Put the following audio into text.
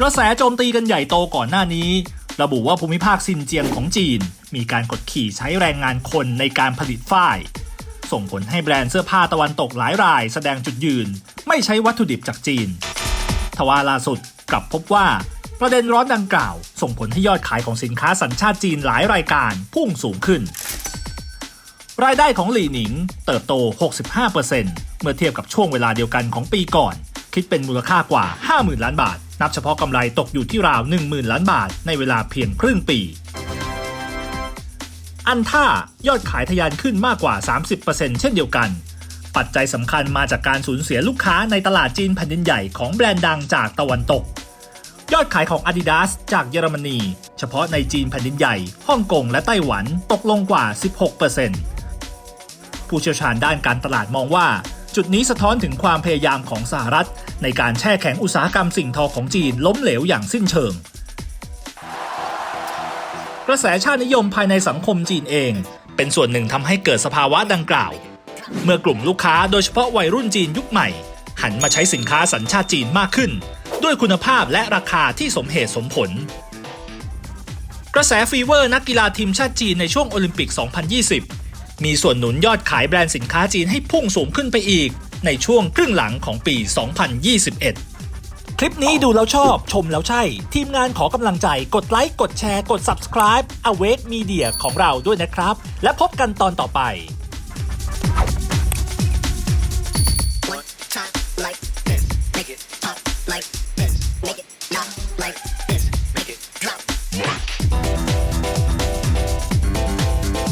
กระแสโจมตีกันใหญ่โตก่อนหน้านี้ ระบุว่าภูมิภาคซินเจียงของจีน มีการกดขี่ใช้แรงงานคนในการผลิตฝ้าย ส่งผลให้แบรนด์เสื้อผ้าตะวันตกหลายราย แสดงจุดยืน ไม่ใช้วัตถุดิบจากจีน ทว่าล่าสุดกลับพบว่า ประเด็นร้อนดังกล่าว ส่งผลให้ยอดขายของสินค้าสัญชาติจีนหลายรายการพุ่งสูงขึ้น รายได้ของหลี่หนิงเติบโต 65%เมื่อเทียบกับช่วงเวลาเดียวกันของปีก่อน คิดเป็นมูลค่ากว่า 50,000 ล้านบาท นับเฉพาะกำไรตกอยู่ที่ราว 10,000 ล้านบาทในเวลาเพียงครึ่งปี อันท่ายอดขายทะยานขึ้นมากกว่า 30%เช่นเดียวกัน ปัจจัยสำคัญมาจากการสูญเสียลูกค้าในตลาดจีนแผ่นดินใหญ่ของแบรนด์ดังจากตะวันตก ยอดขายของ Adidas จากเยอรมนี เฉพาะในจีนแผ่นดินใหญ่ฮ่องกงและไต้หวันตกลงกว่า 16%ผู้เชี่ยวชาญด้านการตลาดมองว่า จุดนี้สะท้อนถึงความพยายามของสหรัฐ ในการแช่แข็งอุตสาหกรรมสิ่งทอของจีนล้มเหลวอย่างสิ้นเชิง กระแสชาตินิยมภายในสังคมจีนเอง เป็นส่วนหนึ่งทำให้เกิดสภาวะดังกล่าว เมื่อกลุ่มลูกค้าโดยเฉพาะวัยรุ่นจีนยุคใหม่ หันมาใช้สินค้าสัญชาติจีนมากขึ้น ด้วยคุณภาพและราคาที่สมเหตุสมผล กระแสฟีเวอร์นักกีฬาทีมชาติจีนในช่วงโอลิมปิก 2020 มีส่วนหนุนยอดขายแบรนด์สินค้าจีนให้พุ่งสูงขึ้นไปอีก ในช่วงครึ่งหลังของปี 2021คลิปนี้ดูแล้วชอบ ชมแล้วใช่ ทีมงานขอกำลังใจกดไลค์ กดแชร์ กด subscribe Awake Media ของเราด้วยนะครับ และพบกันตอนต่อไป